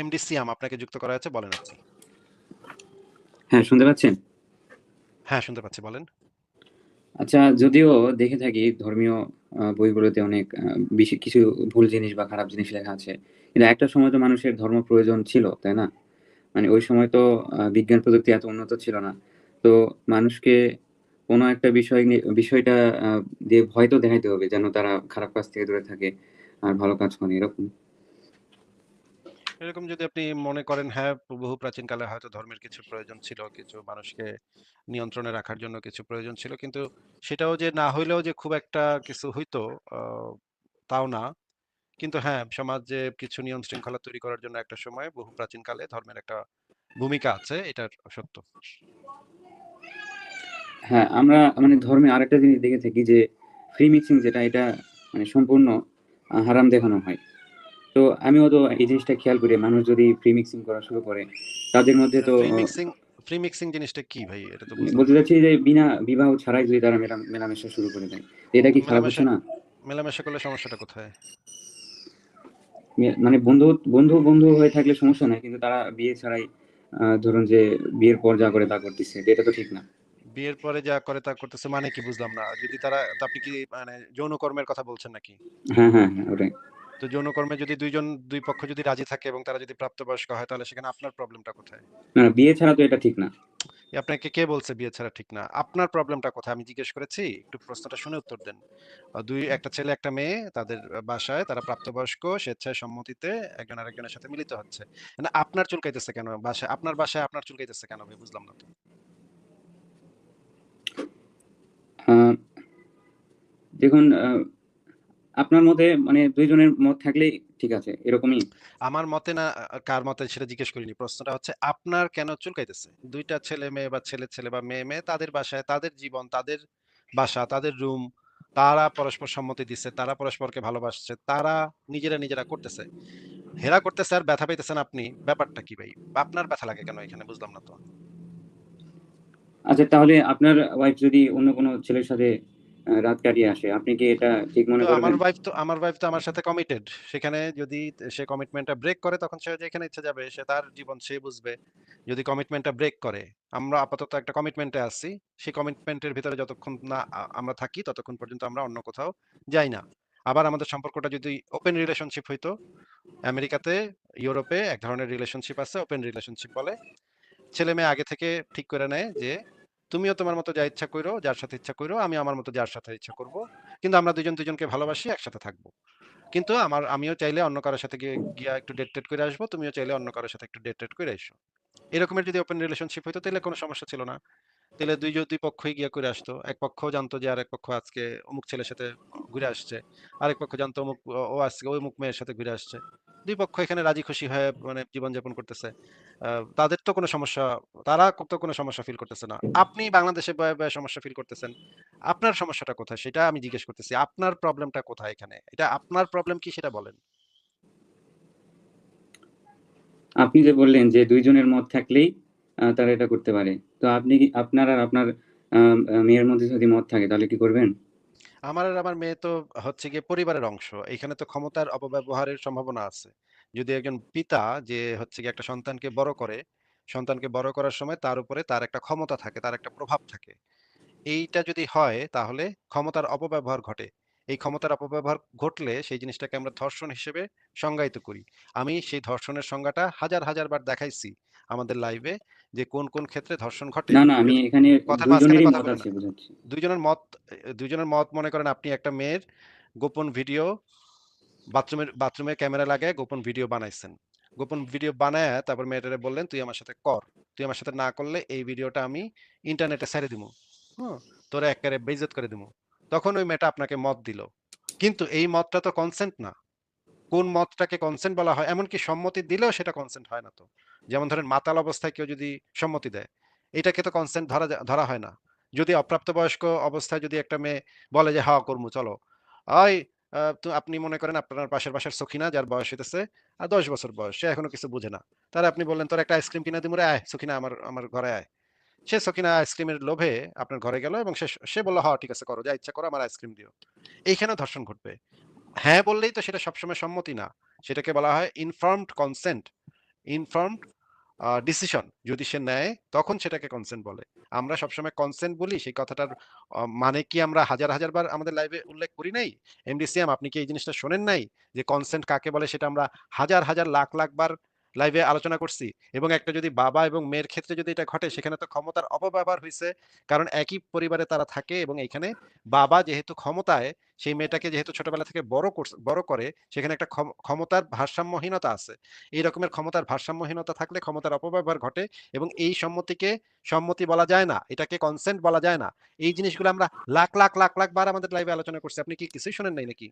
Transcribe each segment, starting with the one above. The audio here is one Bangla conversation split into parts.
এমডি সিয়াম আপনাকে যুক্ত করা হয়েছে বলেন আপনি। হ্যাঁ শুনতে পাচ্ছেন? হ্যাঁ শুনতে পাচ্ছি বলেন। আচ্ছা যদিও দেখে থাকি ধর্মীয় বইগুলোতে অনেক বেশি কিছু ভুল জিনিস বা খারাপ জিনিস লেখা আছে। কিন্তু একটা সময় তো মানুষের ধর্ম প্রয়োজন ছিল তাই না? মানে ওই সময় তো বিজ্ঞান প্রযুক্তি এত উন্নত ছিল না। তো মানুষকে কোনো একটা বিষয় নিয়ে বিষয়টা দিয়ে ভয় তো দেখাইতে হবে যেন তারা খারাপ কাজ থেকে দূরে থাকে আর ভালো কাজ করে এরকম। এরকম যদি আপনি মনে করেন হ্যাঁ বহু প্রাচীনকালে হয়তো ধর্মের কিছু প্রয়োজন ছিল, কিছু মানুষকে নিয়ন্ত্রণে রাখার জন্য কিছু প্রয়োজন ছিল, কিন্তু সেটাও যে না হইলেও যে খুব একটা কিছু হইতো তাও না। কিন্তু হ্যাঁ সমাজে কিছু নিয়ম শৃঙ্খলা তৈরি করার জন্য একটা সময় বহু প্রাচীনকালে ধর্মের একটা ভূমিকা আছে এটার সত্য। হ্যাঁ আমরা মানে ধর্মে আরেকটা জিনিস দেখে থাকি যে ফ্রি মিক্সিং যেটা, এটা মানে সম্পূর্ণ হারাম দেখানো হয়। তো আমিও তো এই জিনিসটা খেয়াল করি মানুষ যদি ফ্রি মিক্সিং করা শুরু করে তাদের মধ্যে তো ফ্রি মিক্সিং জিনিসটা কি ভাই? এটা তো বলতে। চাচ্ছি যে বিনা বিবাহ ছাড়াই যদি তারা মেলামেশা শুরু করে দেয় এটা কি খারাপ হচ্ছে না? মেলামেশা করলে সমস্যাটা কোথায়? মানে বন্ধু বন্ধু বন্ধু হয়ে থাকলে সমস্যা নাই কিন্তু তারা বিয়ে ছাড়াই ধরুন যে বিয়ের পর যা করে তা করতেছে এটা তো ঠিক না। বিয়ের পরে যা করে তা করতেছে মানে কি বুঝলাম না যদি তারা আপনি কি মানে যৌন কর্মের কথা বলছেন নাকি? হ্যাঁ হ্যাঁ হ্যাঁ ওটাই। তো যৌনকর্মে যদি দুইজন দুই পক্ষ যদি রাজি থাকে এবং তারা যদি প্রাপ্তবয়স্ক হয় তাহলে সেখানে আপনার প্রবলেমটা কোথায়? না বিয়ে ছাড়া তো এটা ঠিক না। আপনাকে কে বলছে বিয়ে ছাড়া ঠিক না? আপনার প্রবলেমটা কোথায়? আমি জিজ্ঞেস করেছি একটু প্রশ্নটা শুনে উত্তর দেন। দুই একটা ছেলে একটা মেয়ে তাদের বাসায় তারা প্রাপ্তবয়স্ক স্বেচ্ছায় সম্মতিতে একজন আরেকজনের সাথে মিলিত হচ্ছে। না আপনার চুলকাইতেছে কেন বাসায়? আপনার বাসায় আপনার চুলকাইতেছে কেন ভাই? বুঝলাম না দেখুন আপনার মতে মানে দুইজনের মত থাকলেই ঠিক আছে এরকমই? আমার মতে না কার মতে সেটা জিজ্ঞেস করিনি। প্রশ্নটা হচ্ছে আপনার কেন চুলকাইতেছে? দুইটা ছেলে মেয়ে বা ছেলে ছেলে বা মেয়ে মেয়ে তাদের বাসায় তাদের জীবন তাদের বাসা তাদের রুম তারা পরস্পর সম্মতি দিচ্ছে তারা পরস্পরকে ভালোবাসছে তারা নিজেরা নিজেরা করতেছে। হেরা করতেছে আর ব্যথা পাইতেছেন আপনি ব্যাপারটা কি ভাই? আপনার ব্যথা লাগে কেন এখানে? বুঝলাম না তো। আচ্ছা তাহলে আপনার ওয়াইফ যদি অন্য কোনো ছেলের সাথে রাত কাটিয়ে আসে। আপনি কি এটা ঠিক মনে তো আমার ওয়াইফ তো আমার ওয়াইফ তো আমার সাথে কমিটেড সেখানে যদি সে কমিটমেন্টটা ব্রেক করে তখন সে যেখানে ইচ্ছে যাবে সে তার জীবন সে বুঝবে। যদি কমিটমেন্টটা ব্রেক করে আমরা আপাতত একটা কমিটমেন্টে আছি। সেই কমিটমেন্টের ভিতরে যতক্ষণ না আমরা থাকি ততক্ষণ পর্যন্ত আমরা অন্য কোথাও যাই না। আবার আমাদের সম্পর্কটা যদি ওপেন রিলেশনশিপ হইতো আমেরিকাতে ইউরোপে এক ধরনের রিলেশনশিপ আছে ওপেন রিলেশনশিপ বলে। ছেলে মেয়ে আগে থেকে ঠিক করে নেয় যে তুমিও তোমার মতো যা ইচ্ছা করো যার সাথে ইচ্ছা করো আমি আমার মতো যার সাথে ইচ্ছা করব। কিন্তু আমরা দুজন দুজনকে ভালোবাসি, একসাথে থাকব। কিন্তু আমার, আমিও চাইলে অন্য কারোর সাথে গিয়ে একটু ডেট টেট করে আসব, তুমিও চাইলে অন্য কারোর সাথে একটু ডেট টেট করে আসো এরকমের যদি ওপেন রিলেশনশিপ হইতো, তাহলে কোনো সমস্যা ছিল না। তাহলে দুই দুই পক্ষই গিয়া করে আসতো। এক পক্ষ জানতো যে আরেক পক্ষ আজকে অমুক ছেলের সাথে ঘুরে আসছে। আরেক পক্ষ জানতো অমুক, ও আজকে ওই মুখ মেয়ের সাথে ঘুরে আসছে। দুই পক্ষ এখানে রাজি খুশি হয়ে মানে জীবনযাপন করতেছে। তাদের তো কোনো সমস্যা, তারা তো কোনো সমস্যা ফিল করতেছে না। আপনি বাংলাদেশে সমস্যা ফিল করতেছেন। আপনার সমস্যাটা কোথায় সেটা আমি জিজ্ঞেস করতেছি। আপনার প্রবলেমটা কোথায় এখানে? এটা আপনার প্রবলেম কি সেটা বলেন। আপনি যে বললেন যে দুইজনের মত থাকলেই তারা এটা করতে পারে। তো আপনি কি, আপনার আর আপনার মেয়ের মধ্যে যদি মত থাকে, তাহলে কি করবেন? আমার আর আমার মেয়ে তো হচ্ছে গিয়ে পরিবারের অংশ। এখানে তো ক্ষমতার অপব্যবহারের সম্ভাবনা আছে। যদি একজন পিতা যে হচ্ছে গিয়ে একটা সন্তানকে বড় করে, সন্তানকে বড় করার সময় তার উপরে তার একটা ক্ষমতা থাকে, তার একটা প্রভাব থাকে। এইটা যদি হয়, তাহলে ক্ষমতার অপব্যবহার ঘটে। এই ক্ষমতার অপব্যবহার ঘটলে সেই জিনিসটাকে আমরা ধর্ষণ হিসেবে সংজ্ঞায়িত করি। আমি সেই ধর্ষণের সংজ্ঞাটা হাজার হাজার বার দেখাইছি আমাদের লাইভে যে কোন কোন ক্ষেত্রে ধর্ষণ ঘটে? না না আমি এখানে কথার মাঝখানে কথা দুইজনের মত দুইজনের মত মনে করেন আপনি একটা মেয়ের গোপন ভিডিও বাথরুমের বাথরুমে ক্যামেরা লাগায় গোপন ভিডিও বানাইছেন। গোপন ভিডিও বানায় তারপর মেয়েটারে বললেন তুই আমার সাথে কর। তুই আমার সাথে না করলে এই ভিডিওটা আমি ইন্টারনেটে ছেড়ে দিব হ্যাঁ তোরা একবারে বেজত করে দিব তখন ওই মেয়েটা আপনাকে মত দিল। কিন্তু এই মতটা তো কনসেন্ট না। কোন মতটাকে কনসেন্ট বলা হয়? এমনকি সম্মতি দিলেও সেটা কনসেন্ট হয় না তো। যেমন ধরেন মাতাল অবস্থায় কেউ যদি সম্মতি দেয়, এটাকে তো কনসেন্ট ধরা ধরা হয় না। যদি অপ্রাপ্তবয়স্ক অবস্থায় যদি একটা মেয়ে বলে যে হ্যাঁ কর্মু, চলো। তো আপনি মনে করেন আপনার পাশের বাসার সখিনা, যার বয়স হইতেছে, আর দশ বছর বয়স, সে এখনও কিছু বুঝে না। তারা আপনি বললেন, তোর একটা আইসক্রিম কিনে দিমুরে আয়, সখিনা আমার আমার ঘরে আয়। সে সখিনা আইসক্রিমের লোভে আপনার ঘরে গেল এবং সে সে বলল হ্যাঁ ঠিক আছে, করো, যা ইচ্ছা করো, আমার আইসক্রিম দিও। এইখানেও ধর্ষণ ঘটবে। হ্যাঁ বললেই তো সেটা সবসময় সম্মতি না। সেটাকে বলা হয় ইনফর্মড কনসেন্ট ইনফর্মড ডিসিশন যদি সে নেয় তখন সেটাকে কনসেন্ট বলে। আমরা সবসময় কনসেন্ট বলি সেই কথাটার মানে কি আমরা হাজার, হাজার বার আমাদের লাইভে উল্লেখ করি নাই? এমডি সিয়াম আপনি কি এই জিনিসটা শোনেন নাই? যে কনসেন্ট কাকে বলে সেটা আমরা হাজার, হাজার লাখ, লাখ বার লাইভে আলোচনা করছি এবং একটা যদি বাবা এবং মেয়ের ক্ষেত্রে যদি এটা ঘটে সেখানে তো ক্ষমতার অপব্যবহার হইছে। কারণ একই পরিবারে তারা থাকে এবং এইখানে বাবা যেহেতু ক্ষমতায় সেই মেয়েটাকে যেহেতু ছোটবেলা থেকে বড় বড় করে সেখানে একটা ক্ষমতার ভারসাম্যহীনতা আছে। এই রকমের ক্ষমতার ভারসাম্যহীনতা থাকলে ক্ষমতার অপব্যবহার ঘটে এবং এই সম্মতিকে সম্মতি বলা যায় না। এটাকে কনসেন্ট বলা যায় না। এই জিনিসগুলো আমরা লাখ, লাখ, লাখ, লাখ বার আমাদের লাইভে আলোচনা করছি। আপনি কি কিছুই শোনেন নাই নাকি?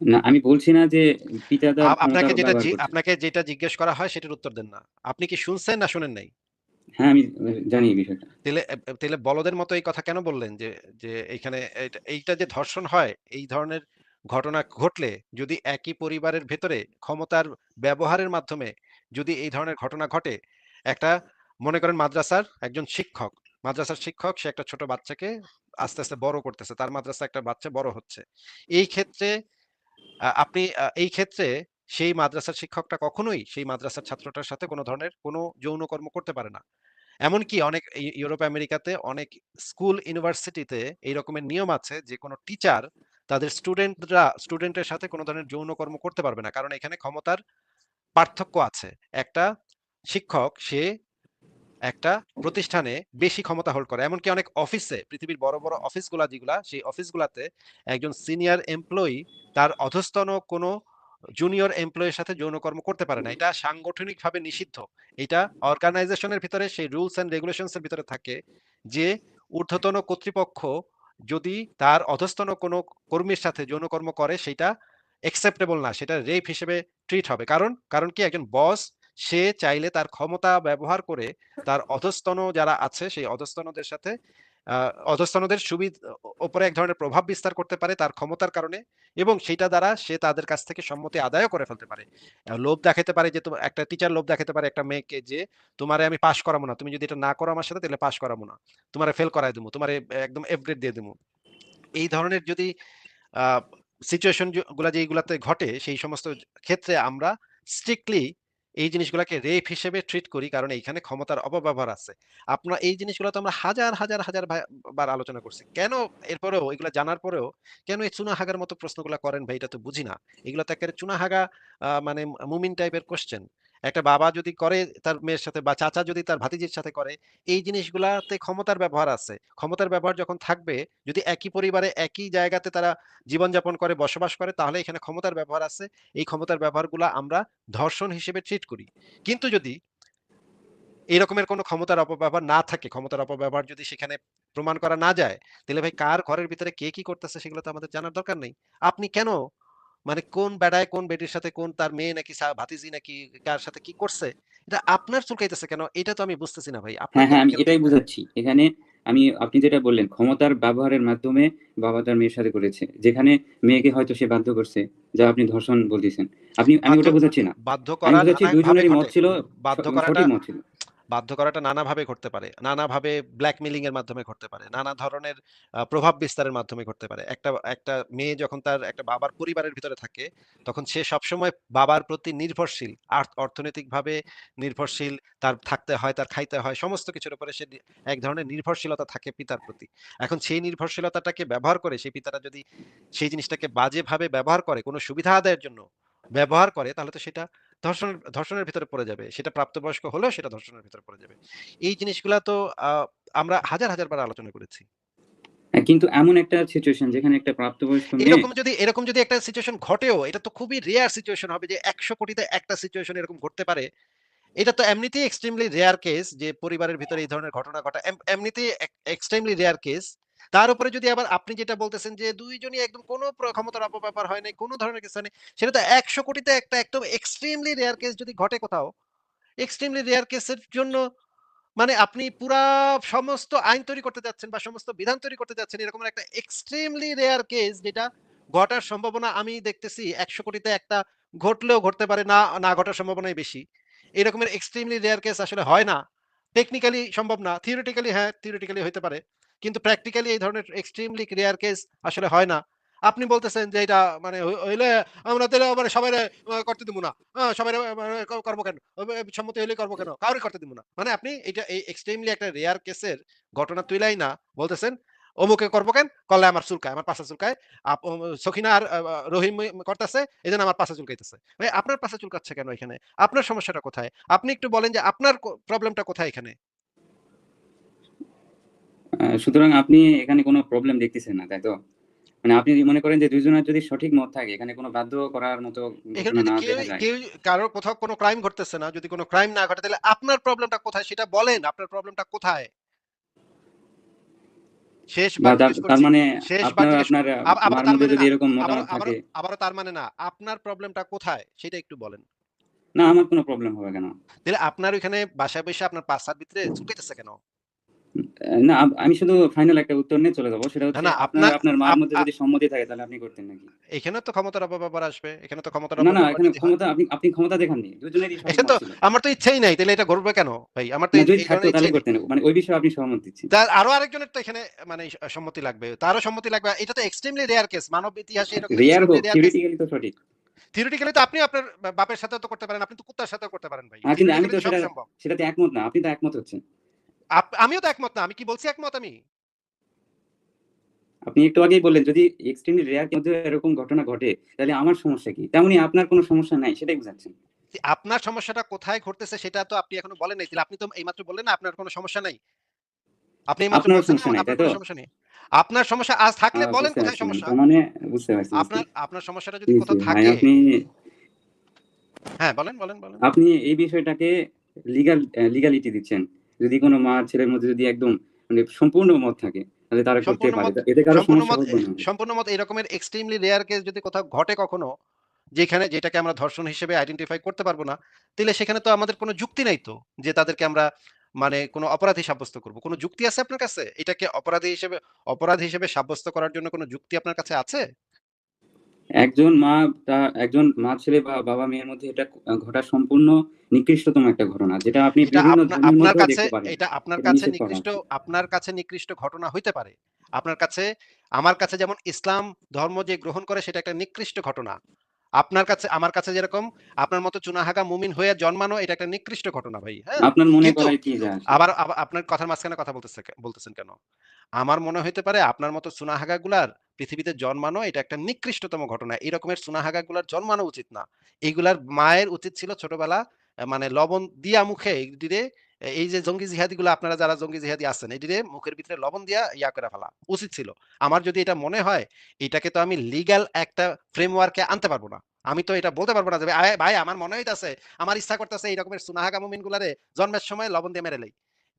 না, আমি বলছি না যে পিতাদার আপনাকে যেটা। আপনাকে যেটা জিজ্ঞেস করা হয় সেটার উত্তর দেন না। আপনি কি শুনছেন না শোনেন নাই? হ্যাঁ, আমি জানি এই বিষয়টা। এব এব বলদের মতো এই কথা কেন বললেন? যে যে এইখানে এইটা যে ধর্ষণ হয়, এই ধরনের ঘটনা ঘটলে যদি একই পরিবারের ভেতরে ক্ষমতার ব্যবহারের মাধ্যমে যদি এই ধরনের ঘটনা ঘটে, একটা মনে করেন মাদ্রাসার একজন শিক্ষক, মাদ্রাসার শিক্ষক সে একটা ছোট বাচ্চাকে আস্তে, আস্তে বড় করতেছে। তার মাদ্রাসা একটা বাচ্চা বড় হচ্ছে। এই ক্ষেত্রে আপনি এই ক্ষেত্রে সেই মাদ্রাসার শিক্ষকটা কখনোই সেই মাদ্রাসার ছাত্রটার সাথে কোনো ধরনের কোনো যৌন কর্ম করতে পারে না। এমনকি অনেক ইউরোপ, আমেরিকাতে অনেক স্কুল, ইউনিভার্সিটিতে এই রকমের নিয়ম আছে যে, কোনো টিচার তাদের স্টুডেন্টরা, স্টুডেন্টের সাথে কোনো ধরনের যৌন কর্ম করতে পারবে না। কারণ এখানে ক্ষমতার পার্থক্য আছে। একটা শিক্ষক সে একটা প্রতিষ্ঠানে বেশি ক্ষমতা হোল্ড করে। এমনকি অনেক অফিসে পৃথিবীর বড়, বড় অফিসগুলা যেগুলা সেই অফিসগুলাতে একজন সিনিয়র এমপ্লয়ি তার অধস্তন কোন জুনিয়র এমপ্লয়ির সাথে যৌনকর্ম করতে পারে না। এটা সাংগঠনিকভাবে নিষিদ্ধ। এটা অর্গানাইজেশনের ভিতরে সেই রুলস অ্যান্ড রেগুলেশনস এর ভিতরে থাকে যে ঊর্ধ্বতন কর্তৃপক্ষ যদি তার অধস্তন কোন কর্মীর সাথে যৌনকর্ম করে সেইটা অ্যাকসেপ্টেবল না। সেটা রেপ হিসেবে ট্রিট হবে। কারণ, কারণ কি একজন বস সে চাইলে তার ক্ষমতা ব্যবহার করে তার অধস্তন যারা আছে সেই অধস্তনদের সাথে অধস্তনদের সুবিধ ওপরে এক ধরনের প্রভাব বিস্তার করতে পারে তার ক্ষমতার কারণে এবং সেইটা দ্বারা সে তাদের কাছ থেকে সম্মতি আদায়ও করে ফেলতে পারে। লোভ দেখাতে পারে যে তোমা একটা টিচার লোভ দেখাতে পারে একটা মেয়েকে যে, "তোমারে আমি পাস করাবো না। তুমি যদি এটা না করো আমার সাথে তাহলে পাস করাবো না। তোমারে ফেল করায় দেবো তোমারে একদম এফ গ্রেড দিয়ে দিমু।" এই ধরনের যদি সিচুয়েশনগুলা যেইগুলাতে ঘটে সেই সমস্ত ক্ষেত্রে আমরা স্ট্রিক্টলি এই জিনিসগুলোকে রেপ হিসেবে ট্রিট করি। কারণ এইখানে ক্ষমতার অপব্যবহার আছে। আপনার এই জিনিসগুলো তো আমরা হাজার, হাজার, হাজার বার আলোচনা করছি। কেন এরপরেও এগুলো জানার পরেও কেন এই চুনাহাগার মতো প্রশ্নগুলো করেন ভাই এটা তো বুঝি না। এগুলো তো একেবারে চুনাহাগা মানে মুমিন টাইপের কোয়েশ্চেন। একটা বাবা যদি করে তার মেয়ের সাথে বা চাচা যদি তার ভাতিজির সাথে করে, এই জিনিসগুলাতে ক্ষমতার ব্যবহার আছে। ক্ষমতার ব্যবহার যখন থাকবে, যদি একই পরিবারে একই জায়গাতে তারা জীবনযাপন করে, বসবাস করে তাহলে এখানে ক্ষমতার ব্যবহার আছে। এই ক্ষমতার ব্যবহারগুলা আমরা ধর্ষণ হিসেবে ট্রিট করি। কিন্তু যদি এই রকমের কোন ক্ষমতার অপব্যবহার না থাকে, ক্ষমতার অপব্যবহার যদি সেখানে প্রমাণ করা না যায়, তাহলে ভাই কার ঘরের ভিতরে কে কি করতেছে সেগুলো তো আমাদের জানার দরকার নেই। আপনি কেন মানে কোন বেডায় কোন বেটির সাথে কোন তার মেয়ে নাকি ভাতিজি নাকি কার সাথে কি করছে, এটা আপনার চুলকাইতেছে কেন? এটা তো আমি বুঝতেছি না ভাই। হ্যাঁ, হ্যাঁ, আমি এটাই বুঝাচ্ছি। এখানে আমি আপনি যেটা বললেন ক্ষমতার ব্যবহারের মাধ্যমে বাবা তার মেয়ের সাথে করেছে। যেখানে মেয়েকে হয়তো সে বাধ্য করছে। যা আপনি ধর্ষণ বলতেছেন। আপনি আমি ওটা বুঝাচ্ছি না। বাধ্য করা বুঝাচ্ছি দুইজনেরই মত ছিল বাধ্য করাটা মত ছিল। বাধ্য করাটা নানাভাবে ঘটতে পারে। নানাভাবে ব্ল্যাকমেইলিং এর মাধ্যমে ঘটতে পারে। নানা ধরনের প্রভাব বিস্তারের মাধ্যমে ঘটতে পারে। একটা একটা মেয়ে যখন তার একটা বাবার পরিবারের ভিতরে থাকে, তখন সে সবসময় বাবার প্রতি নির্ভরশীল। অর্থনৈতিকভাবে নির্ভরশীল। তার থাকতে হয়, তার খাইতে হয়। সমস্ত কিছুর উপরে সে এক ধরনের নির্ভরশীলতা থাকে পিতার প্রতি। এখন সেই নির্ভরশীলতাটাকে ব্যবহার করে সেই পিতারা যদি সেই জিনিসটাকে বাজেভাবে ব্যবহার করে, কোনো সুবিধা আদায়ের জন্য ব্যবহার করে, তাহলে তো সেটা ধর্ষণের ধর্ষণের ভিতরে পড়ে যাবে। সেটা প্রাপ্তবয়স্ক হলেও সেটা ধর্ষণের ভিতরে পড়ে যাবে। এই জিনিসগুলা তো আমরা হাজার, হাজার বার আলোচনা করেছি। হ্যাঁ, কিন্তু এমন একটা সিচুয়েশন যেখানে একটা প্রাপ্তবয়স্ক এরকম যদি এরকম যদি একটা সিচুয়েশন ঘটেও, এটা তো খুবই রেয়ার সিচুয়েশন হবে যে ১০০ কোটিতে একটা সিচুয়েশন এরকম ঘটতে পারে। এটা তো এমনিতেই এক্সট্রিমলি রেয়ার কেস যে পরিবারের ভিতরে এই ধরনের ঘটনা ঘটা। এমনিতেই এক্সট্রিমলি রেয়ার কেস। তার উপরে যদি আবার আপনি যেটা বলতেছেন যে ২ জনই একদম কোন ক্ষমতার অপব্যবহার হয় নাই, কোন ধরনের কিছু নাই। সেটা তো ১০০ কোটিতে একটা একদম এক্সট্রিমলি রেয়ার কেস যদি ঘটে কোথাও, এক্সট্রিমলি রেয়ার কেসের জন্য মানে আপনি পুরা সমস্ত আইন তৈরি করতে যাচ্ছেন বা সমস্ত বিধান তৈরি করতে যাচ্ছেন এরকম একটা এক্সট্রিমলি রেয়ার কেস যেটা ঘটার সম্ভাবনা আমি দেখতেছি ১০০ কোটিতে একটা ঘটলেও ঘটতে পারে, না না ঘটার সম্ভাবনাই বেশি। এরকমের এক্সট্রিমলি রেয়ার কেস আসলে হয় না। টেকনিক্যালি সম্ভব না। থিওরিটিক্যালি হ্যাঁ, থিওরিটিক্যালি হইতে পারে। কিন্তু প্র্যাকটিক্যালি এই ধরনের এক্সট্রিমলি রেয়ার কেস আসলে হয় না। আপনি বলতেছেন যে এটা মানে হইলে আমরা আবার সবাইরে আ করতে দিমু না। আ সবাইরে আ ক করব কেন? সম্মতি হইলে করব কেন? কাউরে করতে দিব না। মানে আপনি এটা এই এক্সট্রিমলি একটা রেয়ার কেসের ঘটনা তুইলাই না, বলতেছেন, অমুকে করব কেন? করলে আমার চুলকায়, আমার পাশা চুলকায়। সখিনা আর রহিম করতেছে এই জন্য আমার পাশা চুলকাইতেছে। ভাই, আপনার পাশা চুলকাচ্ছে কেন এখানে? আপনার সমস্যাটা কোথায়? আপনি একটু বলেন যে আপনার প্রবলেমটা কোথায় এখানে? সুতরাং আপনি এখানে কোনো প্রবলেম দেখতেছেন না তাই তো? মানে আপনি মনে করেন যে দুইজনের যদি সঠিক মত থাকে এখানে কোনো বাধ্য করার মতো কেউ কারোর কোথাও কোনো ক্রাইম ঘটতেছে না যদি কোনো ক্রাইম না ঘটে তাহলে আপনার প্রবলেমটা কোথায়? সেটা বলেন আপনার প্রবলেমটা কোথায়? তার মানে আপনার আপনার আব- আবার মার তার মধ্যে যদি না এরকম মতামত থাকে আবারও তার মানে না আপনার প্রবলেমটা কোথায়? সেটা একটু বলেন। না আমার কোনো প্রবলেম হবে কেন? তাহলে আপনার ওইখানে বাসায় বসে আপনার পাঁচার ভিতরে চুলকাইতেছে কেন? না আমি শুধু ফাইনাল একটা উত্তর নিয়ে চলে যাব। সেটা হচ্ছে আপনার আপনার- মার মধ্যে যদি সম্মতি থাকে তাহলে আপনি করতেন নাকি? এখানে তো ক্ষমতার অপব্যবহার আসবে এখানে তো ক্ষমতার না না এখানে ক্ষমতা আপনি আপনি ক্ষমতা দেখাননি দুজনেরই এখানে তো আমার তো ইচ্ছেই নাই তাহলে এটা ঘটবে কেন ভাই? আমার তো এই- তাহলে করতেন মানে ওই বিষয়ে আপনি সহমত দিচ্ছেন। তার আরও আরেকজনের তো এখানে মানে সম্মতি লাগবে তারও সম্মতি লাগবে এটা তো এক্সট্রিমলি রেয়ার কেস মানব ইতিহাসে এরকম রেয়ার হোক থিওরিটিক্যালি তো সঠিক। থিওরিটিক্যালি তো আপনি আপনার বাপের সাথে তো করতে পারেন আপনি তো কুত্তার সাথেও করতে পারেন ভাই। হ্যাঁ, কিন্তু আমি তো সেটা- সেটাতে একমত না আপনি তো একমত হচ্ছেন। আমিও তো একমত না আমি কি বলছি একমত আমি? আপনি একটু আগেই বললেন যদি এক্সট্রিমলি রেয়ার মধ্যে এরকম ঘটনা ঘটে তাহলে আমার সমস্যা কি? তেমনি আপনার কোনো সমস্যা নাই সেটাই বুঝাচ্ছেন আপনার সমস্যাটা কোথায় ঘটতেছে সেটা তো আপনি এখনও বলেন নাই আপনি তো এইমাত্র বললেন আপনার কোনো সমস্যা নাই। আপনি সমস্যা নাই, তাই নেই। আপনার সমস্যা আজ থাকলে বলেন কোথায় সমস্যা? মানে বুঝতে পারছি আপনার আপনার সমস্যাটা যদি কোথাও থাকে আপনি হ্যাঁ বলেন বলেন বলেন। আপনি এই বিষয়টাকে লিগাল লিগালিটি দিচ্ছেন। যদি কোনো মা ছেলের মধ্যে যদি একদম মানে সম্পূর্ণ মত থাকে তাহলে তারা করতে পারে। এতে কারও সম্পূর্ণ সমস্যা মত হবে না সম্পূর্ণ মত এরকমের এক্সট্রিমলি রেয়ার কেস যদি কোথাও ঘটে কখনো যেখানে যেটাকে আমরা ধর্ষণ হিসেবে আইডেন্টিফাই করতে পারব না তাহলে সেখানে তো আমাদের কোনো যুক্তি নাই তো যে তাদেরকে আমরা মানে কোনো অপরাধী সাব্যস্ত করব। কোনো যুক্তি আছে আপনার কাছে? এটাকে অপরাধী হিসেবে অপরাধ হিসেবে সাব্যস্ত করার জন্য কোনো যুক্তি আপনার কাছে আছে? একজন মা তা একজন মা ছেলে বা বাবা মেয়ের মধ্যে এটা ঘটা সম্পূর্ণ নিকৃষ্টতম একটা ঘটনা যেটা আপনি আপনার কাছে এটা আপনার কাছে নিকৃষ্ট আপনার কাছে নিকৃষ্ট ঘটনা হইতে পারে। আপনার কাছে আমার কাছে যেমন ইসলাম ধর্ম যে গ্রহণ করে সেটা একটা নিকৃষ্ট ঘটনা। আপনার কাছে আমার কাছে যেরকম আপনার মতো চুনাহাগা মুমিন হয়ে জন্মানো এটা একটা নিকৃষ্ট ঘটনা ভাই হ্যাঁ? আপনার মনে করায় কি যায় আবার আপনার কথার মাঝখানে কথা বলতেছে বলতেছেন কেন? আমার মনে হইতে পারে আপনার মতো সুনাহাগা গুলার পৃথিবীতে জন্মানো এটা একটা নিকৃষ্টতম ঘটনা। এই রকমের জন্মানো উচিত না। এইগুলার মায়ের উচিত ছিল ছোটবেলা মানে লবণ দিয়া মুখে এদিকে এই যে জঙ্গি জিহাদি গুলো আপনারা যারা জঙ্গি জিহাদি আছেন, এটিরে মুখের ভিতরে লবণ দিয়া ইয়া করে ফেলা উচিত ছিল। আমার যদি এটা মনে হয়, এটাকে তো আমি লিগ্যাল একটা ফ্রেমওয়ার্কে আনতে পারব না। আমি তো এটা বলতে পারব না যে ভাই, আমার মনে হইতাছে, আমার ইচ্ছা করতেছে এই রকমের সুনাহাগা মুমিন জন্মের সময় লবণ দিয়ে মেরে লাই।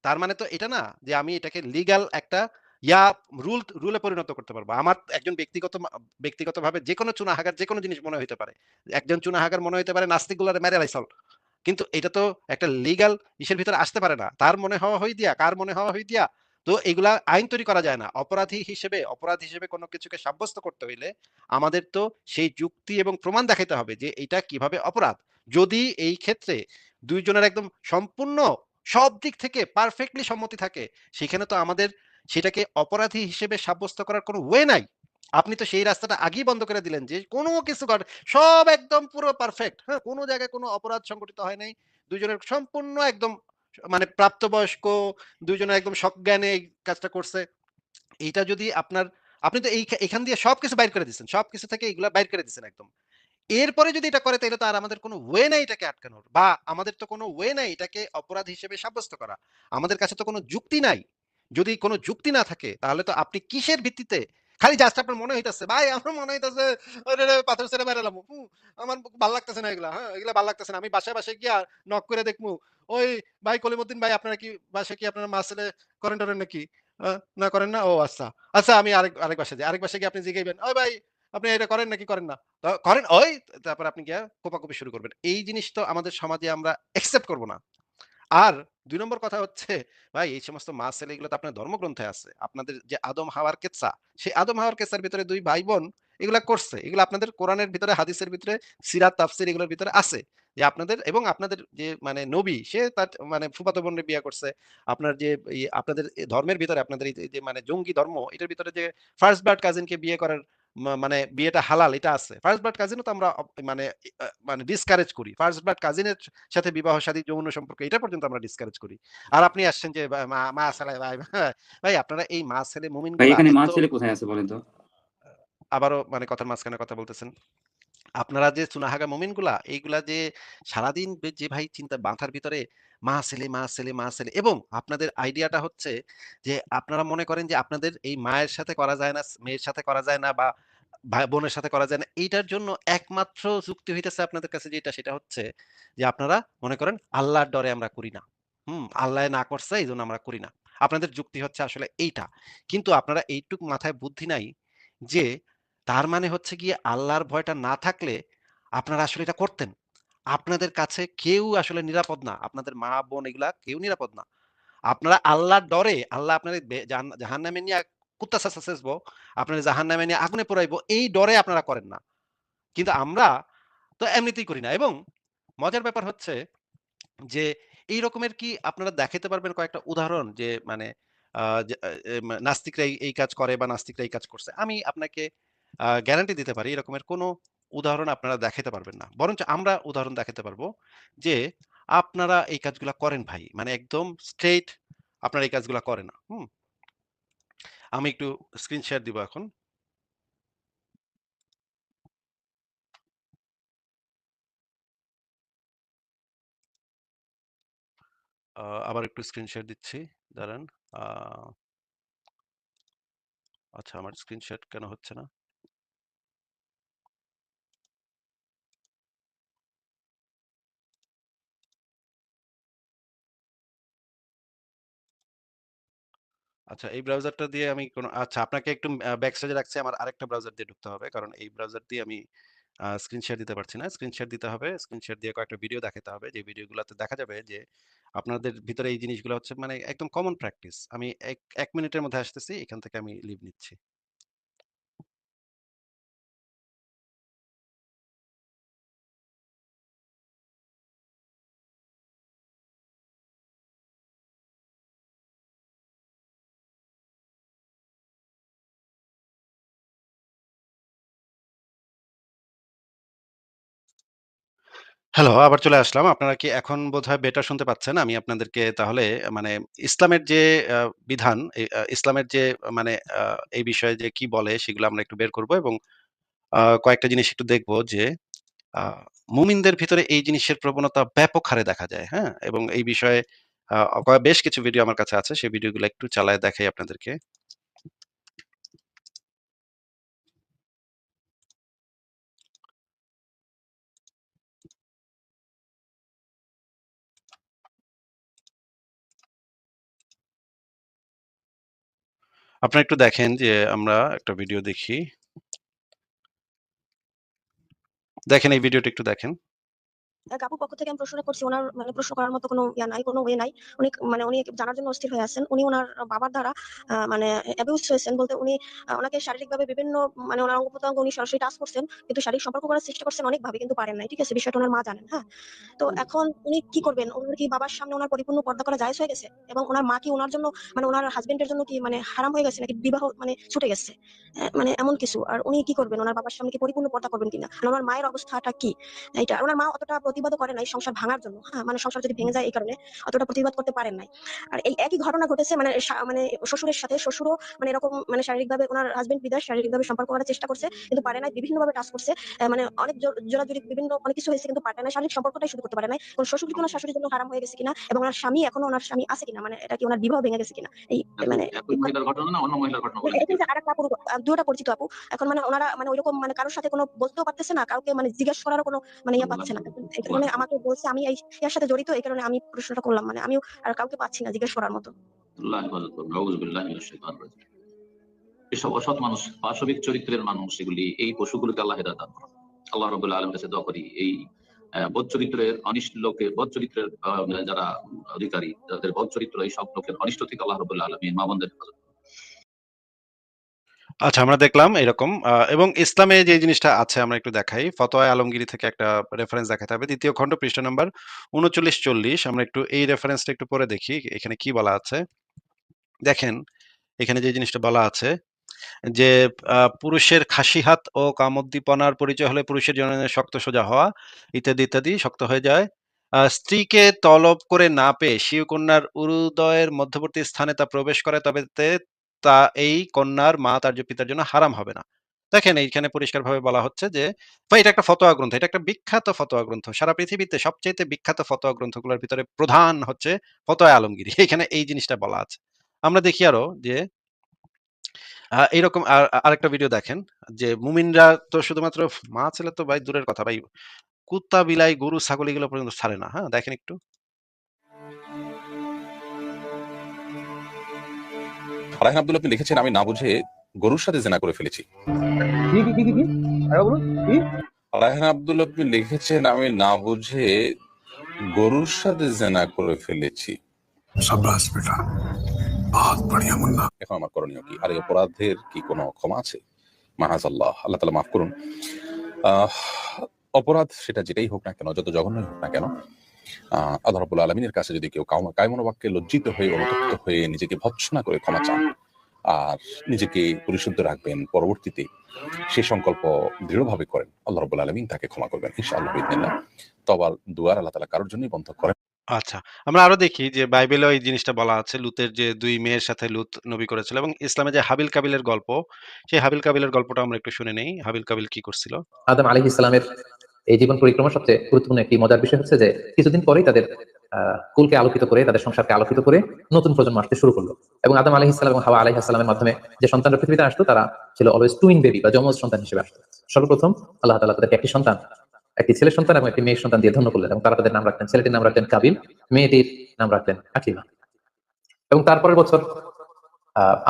তার মানে তো এটা না, যে আমি এটাকে লিগ্যাল একটা ইয়া রুল, রুলে পরিণত করতে পারব। আমার একজন ব্যক্তিগত ব্যক্তিগতভাবে যে কোনো চুনাহাগার যে কোনো জিনিস মনে হইতে পারে। একজন চুনাহাগার মনে হইতে পারে নাস্তিক গুলারে মেরে লাইছল কিন্তু এটা তো একটা লিগ্যাল ইসের ভিতরে আসতে পারে না। তার মনে হওয়া হই দিয়া কার মনে হওয়া হই দিয়া তো এগুলা আইন তৈরি করা যায় না। অপরাধী হিসেবে, অপরাধ হিসেবে কোনো কিছুকে সাব্যস্ত করতে হইলে আমাদের তো সেই যুক্তি এবং প্রমাণ দেখাইতে হবে যে এটা কীভাবে অপরাধ। যদি এই ক্ষেত্রে দুইজনের একদম সম্পূর্ণ সব দিক থেকে পারফেক্টলি সম্মতি থাকে, সেখানে তো আমাদের সেটাকে অপরাধী হিসেবে সাব্যস্ত করার কোনো ওয়ে নাই। আপনি তো সেই রাস্তাটা আগেই বন্ধ করে দিলেন যে কোনো কিছু ঘটে, সব একদম পুরো পারফেক্ট হ্যাঁ? কোনো জায়গায় কোনো অপরাধ সংঘটিত হয় নাই। দুইজনের সম্পূর্ণ একদম মানে প্রাপ্তবয়স্ক দুইজনের একদম সজ্ঞানে এই কাজটা করছে। এইটা যদি আপনার, আপনি তো এই এখান দিয়ে সবকিছু বাইর করে দিচ্ছেন সবকিছু থেকে এগুলা বাইর করে দিচ্ছেন একদম। এরপরে যদি এটা করে তাহলে তো আর আমাদের কোনো ওয়ে নাই এটাকে আটকানোর। বা আমাদের তো কোনো ওয়ে নাই এটাকে অপরাধ হিসেবে সাব্যস্ত করা। আমাদের কাছে তো কোনো যুক্তি নাই। যদি কোনো যুক্তি না থাকে, তাহলে তো আপনি কিসের ভিত্তিতে? খালি জাস্ট আপনার মনে হইতাছে, ভাই, আমার মনে হইতাছে পাথর ছেড়ে বেড়ালাম আমার ভালো লাগতেছে না এগুলা হ্যাঁ এগুলা ভালো লাগতেছে না। আমি বাসায় বাসায় গিয়া নক করে দেখমু, ওই ভাই কলিমুদ্দিন ভাই, আপনারা কি বাসায় কি আপনারা মাছ ছেলে করেন টরেন নাকি? না করেন না? ও আচ্ছা। আচ্ছা আমি আরেক আরেক বাসায় যাই। আরেক বাসায় গিয়ে আপনি জিগাইবেন, ওই ভাই, আপনি এটা করেন নাকি? করেন না। করেন, ওই, তারপর আপনি গিয়া কোপাকুপি শুরু করবেন। এই জিনিস তো আমাদের সমাজে আমরা একসেপ্ট করব না। আর দুই নম্বর কথা হচ্ছে, ভাই, এই সমস্ত মাস ছেলে এগুলো তো আপনার ধর্মগ্রন্থে আছে। আপনাদের যে আদম হাওয়ার কেচ্ছা সেই আদম হাওয়ার কেচ্ছার ভিতরে দুই ভাই বোন এগুলা করছে। এগুলো আপনাদের কোরআনের ভিতরে, হাদিসের ভিতরে, সিরাত, তাফসির এগুলোর ভিতরে আছে যে আপনাদের এবং আপনাদের যে মানে নবী, সে তার মানে ফুফাতো বোনের বিয়ে করছে। আপনার যে আপনাদের ধর্মের ভিতরে, আপনাদের যে মানে জঙ্গি ধর্ম, এটার ভিতরে যে ফার্স্ট ব্লাড কাজিনকে বিয়ে করার মা মানে বিয়েটা হালাল এটা আছে। ফার্স্ট ব্লাড কাজিনও তো আমরা মানে মানে ডিসকারেজ করি। ফার্স্ট ব্লাড কাজিনের সাথে বিবাহ শাদী যৌন সম্পর্ক এটা পর্যন্ত আমরা ডিসকারেজ করি। আর আপনি আসছেন যে মা ছেলে ভাই ভাই আপনারা এই মা ছেলে ভাই এখানে মা ছেলে কোথায় আছে বলেন তো? আবারও মানে কথার মাঝখানে কথা বলতেছেন। আপনারা যে চুনাহাগা মুমিনগুলা এইগুলা যে সারাদিন যে ভাই চিন্তা মাথার ভিতরে মা ছেলে, মা ছেলে, মা ছেলে এবং আপনাদের আইডিয়াটা হচ্ছে যে আপনারা মনে করেন যে আপনাদের এই মায়ের সাথে করা যায় না, মেয়ের সাথে করা যায় না বা বোনের সাথে করা যায় না। এইটার জন্য একমাত্র যুক্তি হইতেছে আপনাদের কাছে যেটা সেটা হচ্ছে যে আপনারা মনে করেন আল্লাহর ডরে আমরা করি না। হুম? আল্লাহ না করছে এই জন্য আমরা করি না। আপনাদের যুক্তি হচ্ছে আসলে এইটা। কিন্তু আপনারা এইটুক মাথায় বুদ্ধি নাই যে তার মানে হচ্ছে গিয়ে আল্লাহর ভয়টা না থাকলে আপনারা আসলে এটা করতেন। আপনাদের কাছে কেউ আসলে নিরাপদ না। আপনাদের মা-বোন এগুলা কেউ নিরাপদ না। আপনারা আল্লাহর ডরে আল্লাহ আপনাদের জাহান জাহান্নামে নিয়ে কুত্তা চেঁচা চেঁচবো, আপনাদের জাহান্নামে নিয়ে আগুনে পোড়াইবো এই ডরে আপনারা করেন না। কিন্তু আমরা তো এমনিতেই করি না এবং মজার ব্যাপার হচ্ছে যে এই রকমের কি আপনারা দেখাতে পারবেন কয়েকটা উদাহরণ যে মানে মা নাস্তিকরা এই কাজ করে বা নাস্তিকরা এই কাজ করছে। আমি আপনাকে গ্যারান্টি দিতে পারি এরকমের কোনো উদাহরণ আপনারা দেখাইতে পারবেন না। বরঞ্চ আমরা উদাহরণ দেখাতে পারব যে, আপনারা এই কাজগুলা করেন ভাই। মানে একদম স্ট্রেট আপনারা এই কাজগুলা করেন না। হুম? আমি একটু স্ক্রিন শেয়ার দিব এখন। আবার একটু স্ক্রিন শেয়ার দিচ্ছি। দাঁড়ান। আচ্ছা আমার স্ক্রিন শেয়ার কেন হচ্ছে না? আচ্ছা এই ব্রাউজারটা দিয়ে আমি কোন আচ্ছা আপনাকে একটু ব্যাক ব্যাকস্টেজে রাখছি। আমার আরেকটা ব্রাউজার দিয়ে ঢুকতে হবে। কারণ এই ব্রাউজার দিয়ে আমি স্ক্রিন শেয়ার দিতে পারছি না। স্ক্রিন শেয়ার দিতে হবে। স্ক্রিন শেয়ার দিয়ে কয়েকটা ভিডিও দেখাতে হবে। যে ভিডিওগুলোতে দেখা যাবে যে, আপনাদের ভিতরে এই জিনিসগুলো হচ্ছে মানে একদম কমন প্র্যাকটিস। আমি এক এক মিনিটের মধ্যে আসতেছি। এখান থেকে আমি লিভ নিচ্ছি। হ্যালো, আবার চলে আসলাম। আপনারা কি এখন বোধহয় বেটার শুনতে পাচ্ছেন? আমি আপনাদেরকে তাহলে মানে ইসলামের যে বিধান, ইসলামের যে মানে এই বিষয়ে যে কি বলে সেগুলো আমরা একটু বের করব এবং কয়েকটা জিনিস একটু দেখব যে মুমিনদের ভিতরে এই জিনিসের প্রবণতা ব্যাপক হারে দেখা যায়, হ্যাঁ? এবং এই বিষয়ে বেশ কিছু ভিডিও আমার কাছে আছে। সেই ভিডিওগুলো একটু চালায় দেখাই আপনাদেরকে। আপনারা একটু দেখেন যে আমরা একটা ভিডিও দেখি। দেখেন এই ভিডিওটা একটু দেখেন। এক পক্ষ থেকে আমি প্রশ্নটা করছি। উনার মানে প্রশ্ন করার মতো কোনো ইয়া নাই, কোনো ওয়ে নাই। উনি মানে উনি জানার জন্য অস্থির হয়ে আছেন। উনি উনার বাবার দ্বারা মানে অ্যাবিউজড হয়েছেন বলতে উনি আ উনাকে শারীরিকভাবে বিভিন্ন মানে উনার অঙ্গ-প্রত্যঙ্গ উনি সরাসরি টাচ করছেন। কিন্তু শারীরিক সম্পর্ক করার চেষ্টা করছেন অনেকভাবে কিন্তু পারেন নাই। ঠিক আছে? বিষয়টা উনার মা জানেন, হ্যাঁ? তো এখন উনি কি করবেন? উনার কি বাবার সামনে উনার পরিপূর্ণ পর্দা করা জায়েজ হয়ে গেছে? এবং ওনার মা কি ওনার জন্য মানে উনার হাসব্যান্ডের জন্য কি মানে হারাম হয়ে গেছে নাকি বিবাহ মানে ছুটে গেছে? মানে এমন কিছু। আর উনি কি করবেন? ওনার বাবার সামনে কি পরিপূর্ণ পর্দা করবেন কিনা? উনার মায়ের অবস্থাটা কি? এটা ওনার মা অতটা প্রতিবাদও করে নাই সংসার ভাঙার জন্য। হ্যাঁ? মানে সংসার যদি ভেঙে যায় এই কারণে অতটা প্রতিবাদ করতে পারেন নাই। আর এই একই ঘটনা ঘটেছে মানে মানে শ্বশুরের সাথে। শ্বশুরও মানে এরকম মানে শারীরিকভাবে উনার হাসব্যান্ড বিদেশ শারীরিকভাবে সম্পর্ক করার চেষ্টা করছে। কিন্তু পারে নাই। বিভিন্নভাবে টাচ করছে। মানে অনেক জোরাজুরি বিভিন্ন অনেক কিছু হয়েছে কিন্তু পারে নাই। শারীরিক সম্পর্কটাই শুরু করতে পারে নাই। কোন শ্বশুর কি উনার শাশুড়ির জন্য হারাম হয়ে গেছে কিনা? এবং উনার স্বামী এখনও উনার স্বামী আছে কিনা? মানে এটা কি উনার বিবাহ ভেঙে গেছে কিনা? এই মানে ঘটনা মানে বলেন এটা কিন্তু আরেকটা আপুর আ ২ টা পরিচিত আপু। এখন মানে উনারা মানে ঐরকম মানে কারও সাথে কোনো বলতেও পারতেছে না। কাউকে মানে জিজ্ঞেস করারও কোনো মানে ইয়ে পাচ্ছে না। কারণে আমাকে বলছে আমি এই ইয়ার সাথে জড়িত এই কারণে আমি প্রশ্নটা করলাম। মানে আমিও আর কাউকে পাচ্ছি না জিজ্ঞেস করার মতো। এসব অসৎ মানুষ, পাশবিক চরিত্রের মানুষ এগুলি এই পশুগুলোকে আল্লাহ হেদায়েত দান করুন। আল্লাহ রাব্বুল আলামিনের কাছে দোয়া করি এই বদ চরিত্রের অনিষ্ট লোকের বদ চরিত্রের যারা অধিকারী যাদের বদ চরিত্র এই সব লোকের অনিষ্ট থেকে আল্লাহ রাব্বুল আলামিন মা হেফাজত। আচ্ছা আমরা দেখলাম এরকম এবং ইসলামে যে জিনিসটা আছে আমরা একটু দেখাই। ফতোয়ায়ে আলমগীরি থেকে একটা রেফারেন্স দেখাতে হবে। দ্বিতীয় খণ্ড পৃষ্ঠা নাম্বার ৩৯-৪০ আমরা একটু এই রেফারেন্সটা একটু পরে দেখি। এখানে কি বলা আছে? দেখেন, এখানে যে জিনিসটা বলা আছে যে পুরুষের খাসি হাত ও কামোদ্দীপনার পরিচয় হলে পুরুষের জন্য শক্ত সোজা হওয়া ইত্যাদি, ইত্যাদি শক্ত হয়ে যায়। স্ত্রীকে তলব করে না পেয়ে স্বীয় কন্যার উরুদয়ের মধ্যবর্তী স্থানে তা প্রবেশ করে তবে তে এই কন্যার মা তার পিতার জন্য হারাম হবে না। দেখেন এইখানে পরিষ্কারভাবে বলা হচ্ছে যে ভাই এটা একটা ফতোয়া গ্রন্থ। এটা একটা বিখ্যাত ফতোয়া গ্রন্থ। সারা পৃথিবীতে সবচাইতে বিখ্যাত ফতোয়া গ্রন্থগুলোর ভিতরে প্রধান হচ্ছে ফতোয়া আলমগীরি। এখানে এই জিনিসটা বলা আছে। আমরা দেখি আরও যে আর আরেকটা ভিডিও দেখেন যে মুমিনরা তো শুধুমাত্র মা ছেলে তো ভাই দূরের কথা ভাই। কুত্তা, বিলাই, গরু, ছাগল এগুলো পর্যন্ত ছাড়ে না। হ্যাঁ? দেখেন একটু। রাহেন আব্দুল আপনি লিখেছেন আমি না বুঝে গরুর সাথে জেনা করে ফেলেছি। রাহেন আব্দুল আপনি লিখেছেন আমি না বুঝে গরুর সাথে জেনা করে ফেলেছি। এখন আমার করণীয় কি? আর এই অপরাধের কি কোনো ক্ষমা আছে? মাহাজ আল্লাহ আল্লাহ তালা মাফ করুন। অপরাধ সেটা যেটাই হোক না কেন যত জঘন্যই হোক না কেন আল্লাহ রাব্বুল আলামিনের কাছে যদি কেউ কায়মনোবাক্যে লজ্জিত হয়ে অনুতপ্ত হয়ে নিজেকে ভৎসনা করে ক্ষমা চান আর নিজেকে পরিশুদ্ধ রাখবেন পরবর্তীতে সে সংকল্প দৃঢ়ভাবে করেন আল্লাহ রাব্বুল আলামিন তাকে ক্ষমা করবেন ইনশাআল্লাহ বিইذنিল্লাহ তওবার দুয়ার আল্লাহ তাআলা কারোর জন্যই বন্ধ করেন আচ্ছা। আমরা আরও দেখি যে বাইবেলেও এই জিনিসটা বলা আছে লুতের যে দুই মেয়ের সাথে লুত নবী করেছিল এবং ইসলামে যে হাবিল কাবিলের গল্প, সেই হাবিল কাবিলের গল্পটা আমরা একটু শুনে নেই। হাবিল কাবিল কি করছিল? আদম আলাইহিস সালামের এই জীবন পরিক্রমার সবচেয়ে গুরুত্বপূর্ণ একটি মজার বিষয় হচ্ছে যে কিছুদিন পরেই তাদের কুলকে আলোকিত করে, তাদের সংসারকে আলোকিত করে নতুন প্রজন্ম আসতে শুরু করল। এবং আদম আলাইহিস সালাম এবং হাওয়া আলাইহিস সালামের মাধ্যমে যে সন্তানরা পৃথিবীতে আসতো, তারা ছিল অলওয়েজ টুইন বেবি বা যমজ সন্তান হিসেবে আসতো। সর্বপ্রথম আল্লাহ তাআলা তাদেরকে একটি সন্তান, একটি ছেলে সন্তান এবং একটি মেয়ের সন্তান দিয়ে ধন্য করলেন এবং তারা তাদের নাম রাখলেন, ছেলেটির নাম রাখলেন কাবিল, মেয়েটির নাম রাখলেন আকিমা। এবং তারপরের বছর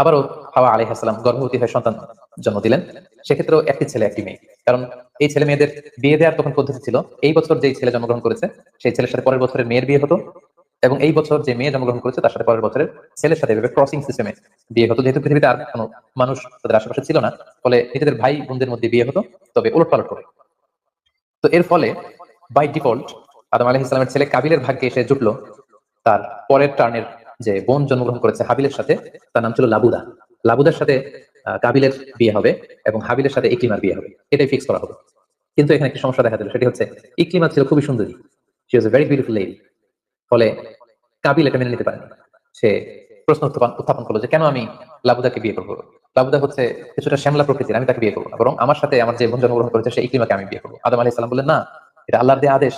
আবারও হাওয়া আলাইহিস সালাম গর্ভবতী হয়ে সন্তান জন্ম দিলেন। সেক্ষেত্রেও একটি ছেলে, একটি মেয়ে। কারণ এই ছেলে মেয়েদের বিয়ে দেওয়ার তখন পদ্ধতি ছিল, এই বছর যেই ছেলে জন্মগ্রহণ করেছে, সেই ছেলের সাথে পরের বছরের মেয়ের বিয়ে হতো এবং এই বছর যে মেয়ে জন্মগ্রহণ করেছে, তার সাথে পরের বছরের ছেলের সাথে এভাবে ক্রসিং সিস্টেমে বিয়ে হতো। যেহেতু পৃথিবীতে আর কোনো মানুষ তাদের আশেপাশে ছিল না, ফলে নিজেদের ভাই বোনদের মধ্যে বিয়ে হতো, তবে উলট পালট করে। তো এর ফলে বাই ডিফল্ট আদম আলাহ ইসলামের ছেলে কাবিলের ভাগ্যে এসে জুটলো। তার পরের টার্নের যে বোন জন্মগ্রহণ করেছে হাবিলের সাথে, তার নাম ছিল লাবুদা। লাবুদার সাথে কাবিলের বিয়ে হবে এবং হাবিলের সাথে ইকলিমার বিয়ে হবে। এটাই ফিক্স করা হবে। কিন্তু এখানে একটি সমস্যা দেখা দিল, সেটি হচ্ছে ইকলিমা ছিল খুবই সুন্দরী। She was a very beautiful lady ফলে কাবিল এটা মেনে নিতে পারেনি। সে প্রশ্ন উত্থাপন করল যে, কেন আমি লাবুদাকে বিয়ে করব? লাবুদা হচ্ছে কিছুটা শ্যামলা প্রকৃতির, আমি তাকে বিয়ে করব বরং আমার সাথে আমার যে বোন জন্মগ্রহণ করেছে, সে ইকলিমাকে আমি বিয়ে করব। আদম আলাহ ইসলাম বললেন, না, এটা আল্লাহর দেয়া আদেশ।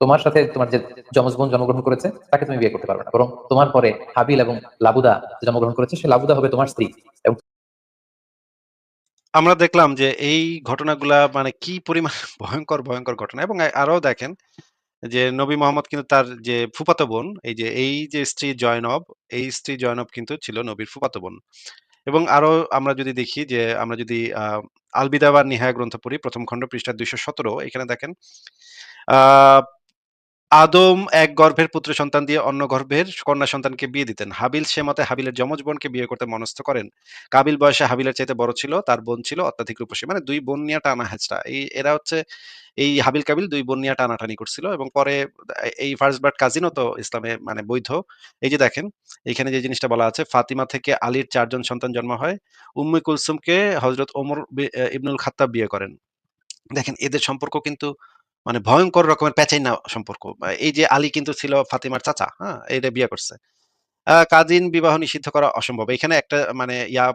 তোমার সাথে তোমার যে যমজ বোন জন্মগ্রহণ করেছে, তাকে তুমি বিয়ে করতে পারবে না। বরং তোমার পরে হাবিল এবং লাবুদা জন্মগ্রহণ করেছে, সে লাবুদা হবে তোমার স্ত্রী এবং আমরা দেখলাম যে এই ঘটনাগুলা মানে কি পরিমাণ ভয়ঙ্কর ভয়ঙ্কর ঘটনা এবং আরও দেখেন যে নবী মোহাম্মদ কিন্তু তার যে ফুফাতো বোন, এই যে এই যে স্ত্রী জয়নব, এই স্ত্রী জয়নব কিন্তু ছিল নবীর ফুফাতো বোন। এবং আরও আমরা যদি দেখি যে আমরা যদি আ আল বিদা ওয়ান গ্রন্থ পড়ি প্রথম খণ্ড পৃষ্ঠা ২১৭ এখানে দেখেন আ আদম এক গর্ভের পুত্র সন্তান দিয়ে অন্য গর্ভের কন্যা সন্তানকে বিয়ে দিতেন। হাবিল সে মতে হাবিলের যমজ বোনকে বিয়ে করতে মনস্থ করেন। কাবিল বয়সে হাবিলের চাইতে বড় ছিল, তার বোন ছিল অত্যাধিক রূপসী। মানে দুই বোন নিয়ে টানা হেঁচড়া। এই এরা হচ্ছে এই হাবিল কাবিল দুই বোন নিয়ে টানাটানি করছিল এবং পরে এই ফার্স্ট বার্ড কাজিনও তো ইসলামে মানে বৈধ। এই যে দেখেন, এখানে যে জিনিসটা বলা আছে ফাতিমা থেকে আলীর চারজন সন্তান জন্ম হয়। উম্মে কুলসুমকে হজরত ওমর ইবনুল খাত্তাব বিয়ে করেন। দেখেন এদের সম্পর্ক কিন্তু মানে ভয়ঙ্কর রকমের প্যাচাইনা সম্পর্ক। এই যে আলী কিন্তু ছিল ফাতিমার চাচা, হ্যাঁ? এটা বিয়ে করছে। কাজিন বিবাহ নিষিদ্ধ করা অসম্ভব। এখানে একটা মানে ইয়া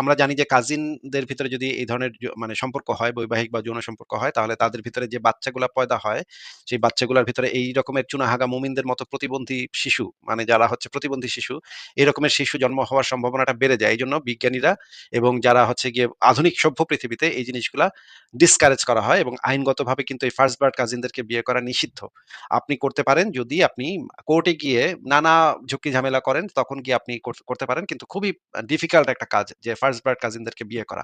আমরা জানি যে কাজিনদের ভিতরে যদি এই ধরনের মানে সম্পর্ক হয়, বৈবাহিক বা যৌন সম্পর্ক হয়, তাহলে তাদের ভিতরে যে বাচ্চাগুলা পয়দা হয়, সেই বাচ্চাগুলার ভিতরে এই রকমের চুনাহাগা মুমিনদের মতো প্রতিবন্ধী শিশু, মানে যারা হচ্ছে প্রতিবন্ধী শিশু, এই রকমের শিশু জন্ম হওয়ার সম্ভাবনাটা বেড়ে যায়। এই জন্য বিজ্ঞানীরা এবং যারা হচ্ছে গিয়ে আধুনিক সভ্য পৃথিবীতে এই জিনিসগুলা ডিসকারেজ করা হয় এবং আইনগতভাবে কিন্তু এই ফার্স্ট বার্ড কাজিনদেরকে বিয়ে করা নিষিদ্ধ। আপনি করতে পারেন যদি আপনি কোর্টে গিয়ে নানা ঝুঁকি ঝামেলা করেন, তখন গিয়ে আপনি করতে পারেন। কিন্তু খুবই ডিফিকাল্ট একটা কাজ যে ফার্স্ট বার্ড কাজিনদেরকে বিয়ে করা।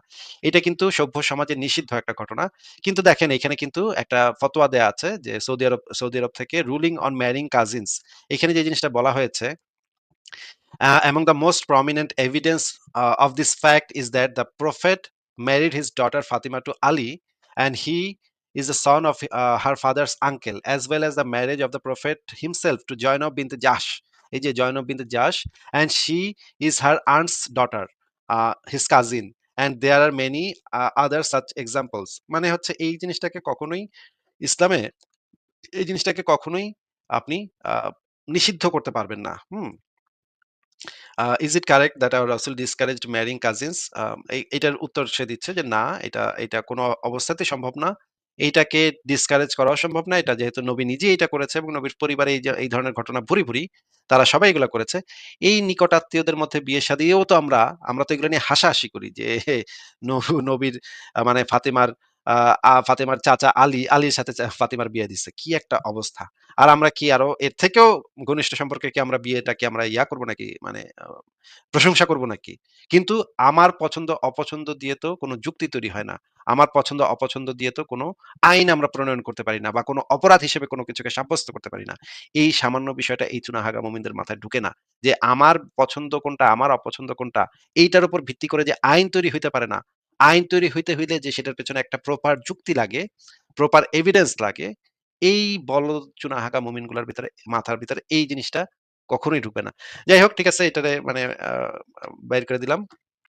এটা কিন্তু সভ্য সমাজে নিষিদ্ধ একটা ঘটনা। কিন্তু দেখেন এখানে কিন্তু একটা ফতোয়া দেয়া আছে যে সৌদি আরব সৌদি আরব থেকে রুলিং অন ম্যারিং কাজিনস। এখানে যে জিনিসটা বলা হয়েছে Uh, among the most prominent evidence uh, of this fact is that the Prophet married his daughter Fatima to Ali, and he is the son of uh, her father's uncle, as well as the marriage of the Prophet himself to Zainab bint Jahsh. এই যে জয়নব বিনতে she is her aunt's daughter. uh, his cousin and there are many uh, other such examples. মানে হচ্ছে এই জিনিসটাকে কখনোই ইসলামে এই জিনিসটাকে কখনোই আপনি নিষিদ্ধ করতে পারবেন না হুম? Is it correct that our Rasul discouraged marrying cousins এটার উত্তর সে দিচ্ছে যে না এটা এটা কোনো অবস্থাতেই সম্ভব না। এইটাকে ডিসকারেজ করা সম্ভব না। এটা যেহেতু নবী নিজে এটা করেছে এবং নবীর পরিবারে এই ধরনের ঘটনা ভুরি ভুরি, তারা সবাই এগুলো করেছে। এই নিকট আত্মীয়দের মধ্যে বিয়ে শাদিয়েও তো আমরা আমরা তো এগুলো নিয়ে হাসাহাসি করি যে নবীর মানে ফাতেমার ফাতেমার চাচা আলী, আলীর সাথে ফাতেমার বিয়ে দিচ্ছে কি একটা অবস্থা। আর আমরা কি আরও, এর থেকেও ঘনিষ্ঠ সম্পর্কে কি আমরা বিয়েটাকে আমরা ইয়া করব নাকি? মানে প্রশংসা করব নাকি? কিন্তু আমার পছন্দ, অপছন্দ দিয়ে তো কোনো যুক্তি তৈরি হয় না। আমার পছন্দ, অপছন্দ দিয়ে তো কোনো আইন আমরা প্রণয়ন করতে পারি না বা কোনো অপরাধ হিসেবে কোনো কিছুকে সাব্যস্ত করতে পারি না। এই সামান্য বিষয়টা এই চুনাহাগা মোমিনদের মাথায় ঢুকে না যে আমার পছন্দ কোনটা, আমার অপছন্দ কোনটা, এইটার উপর ভিত্তি করে যে আইন তৈরি হইতে পারে না। আইন তৈরি হইতে হইলে যে সেটার পেছনে একটা প্রপার যুক্তি লাগে প্রপার এভিডেন্স লাগে, এই বল চুনাহাগা মুমিনগুলোর ভিতরে, মাথার ভিতরে এই জিনিসটা কখনোই ঢুকবে না। যাই হোক, ঠিক আছে এটারে মানে বাইর করে দিলাম।